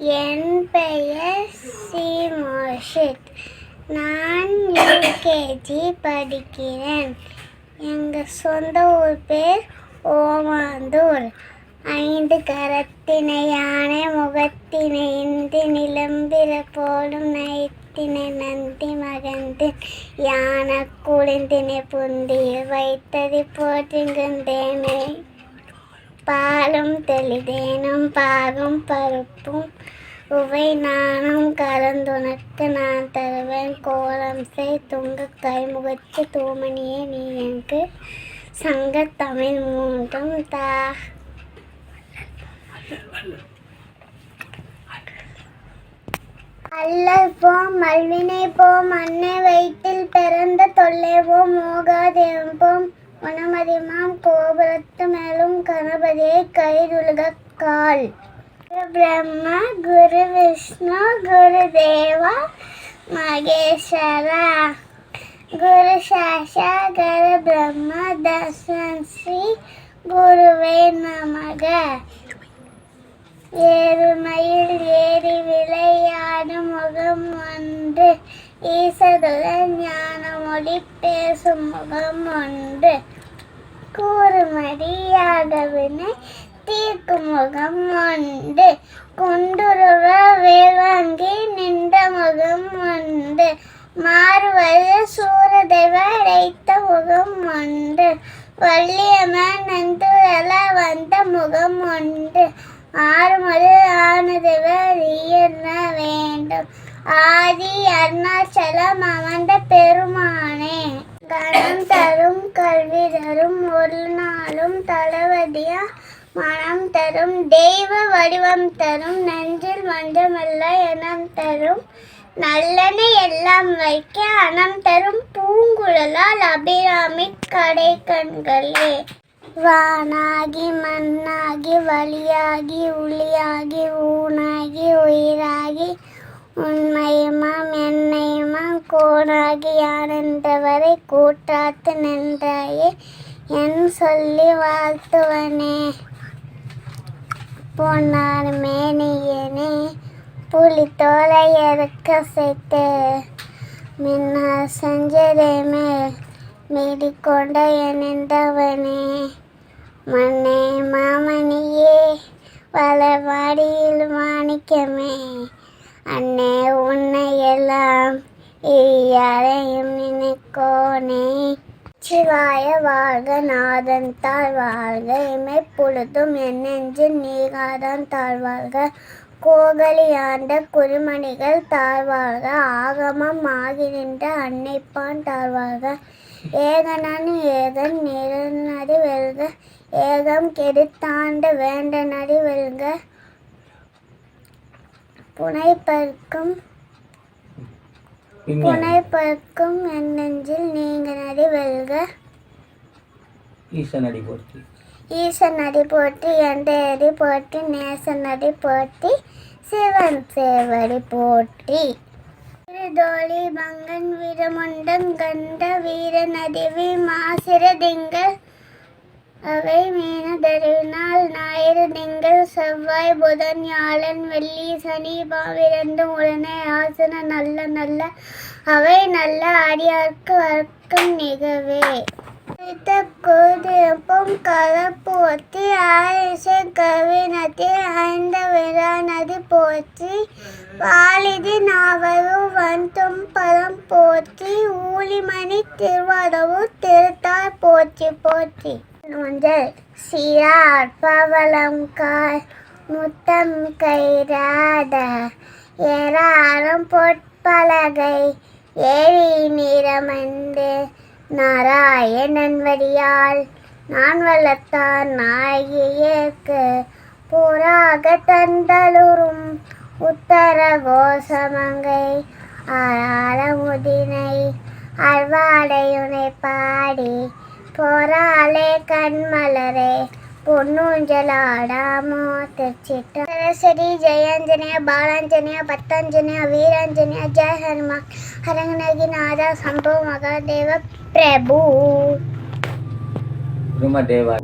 என் பெயர் சி மோஷித் நான் யூகேஜி படிக்கிறேன். எங்கள் சொந்த ஊர் பேர் ஓமாந்தூர். ஐந்து கரத்தினை யானை முகத்தினை இந்தி நிலம்பிற போலும் நயத்தினை நந்தி மகந்து யான குளிந்தினை புந்தியில் வைத்தது போற்றுகின்றேனே பாலும் தெளிதேனும் பாகும் பருப்பும். உவை நானும் கலந்துனக்கு நான் தருவேன். கோலம் செய் துங்க கைமுகத்து தூமணியே நீ எனக்கு. சங்க தமிழ் மூன்றும் தா. அல்லல் போம் மல்வினை போம் அன்னை வயிற்றில் பிறந்த தொல்லை போம் மோகாதேவம் போம். உணமதிமாம் கோபுரத்து மேலும் கணபதியை கைதுலக கால் பிரம்ம பிரம்மா குரு விஷ்ணு குரு தேவா மகேஸ்வரா. குரு சாஷா குரு பிரம்மா தசன் ஸ்ரீ குருவே நமக. ஏறுமையில் ஏறி விளையாடும் முகம் ஒன்று. ஈசதுடன் ஞான மொழி பேசும் முகம் ஒன்று கூறுமடியாகவினை தீர்க்கும் முகம் ஒன்று குண்டுருவ வேவாங்கி நின்ற முகம் ஒன்று மாறுவது சூரதேவ அடைத்த முகம் ஒன்று வள்ளியம்மன் நந்துரல வந்த முகம் ஒன்று ஆறுமது ஆனதுவர் என்ன வேண்டும். ஆதி அருணாச்சலம் அமர்ந்த பெருமானே. கணம் தரும் கல்வி தரும் ஒரு நாளும் தளபதியா மனம் தரும் தெய்வ வடிவம் தரும் நெஞ்சில் மஞ்சமல்ல எனம் தரும். நல்லென எல்லாம் வைக்க அனம் தரும் பூங்குழலால் அபிராமி கடை கண்களே வானாகி மண்ணாகி வழியாகி உளியாகி ஊனாகி உயிராகி உண்மையுமாம் என்னையுமாம் கோணாகி யாரென்றவரை கூட்டாத்து நின்றாயே என் சொல்லி வாழ்த்துவனே. பொன்னார் மேனியனே புலித்தோலை இறக்க சேர்த்து மின்னா செஞ்சதே மேல் மீதி கொண்ட எனந்தவனே மண்ணே மாமணியே வளவாடியில் மாணிக்கமே அண்ணே உன்னை எல்லாம் யாரையும் நினைக்கோனே. சிவாய வாழ்க நாதன் தாழ் வாழ்க இமை பொழுதும் என் நெஞ்சில் நீகாதான் தாழ்வாழ்க கோகலியாண்ட குருமணிகள் தாழ்வாழ்க ஆகமம் ஆகி நின்ற அன்னைப்பான் தாழ்வாழ்க ஏகனான் ஏகன் நிறநடி வெல்க ஏகம் கெடுத்தாண்ட வேண்ட நடி வெல்க. புனைப்பற்கும் புனைப்பற்கும் என் நெஞ்சில் நீங்க நடி வெல்க. ஈசனடி போற்றி. ஈசன் அடி போற்றி என்ற அடி போற்றி நேசன் அடி போற்றி சிவன் சேவடி போற்றி. திருதோழி மங்கன் வீரமுண்டன் கண்ட வீர நதிவி மாசிர திங்கள் அவை மீன ஞாயிறு திங்கள் செவ்வாய் புதன் வியாழன் வெள்ளி சனி பாவிரண்டு உடனே ஆசன நல்ல நல்ல அவை நல்ல அடியார்க்கு வர்க்கம் நிகவே. குறித்த குதிரப்பும் கலப்போற்றி ஆரிசை கவினத்தில் ஐந்த விழா நதி போற்றி வாலிதி நாவரு வந்தும் பழம் போற்றி ஊழிமணி திருவாரவு திருத்தார் போற்றி போற்றி. மஞ்சள் சீரார் பவளம் கால் முத்தம் கைராத ஏராளம் பொற்பலகை ஏரி நிறமந்து நாராயணன் வடியால் நான் வளர்த்தான் நாயகியேற்கு போராக தந்தலுறும் உத்தர கோசமங்கை ஆழமுதினை அழ்வாடையுனை பாடி போராளே கண்மலரே பொன்னூஞ்சலாடாமோ திருச்சிட்ட. சரஸ்வதி ஜெயாஞ்சனேய பாலாஞ்சனேய பத்தாஞ்சனேய வீராஞ்சனேய ஜெய ஹனுமா ஹரங்கநகி நாதா சம்பவ மகாதேவ பிரபு. பிரம்மதேவா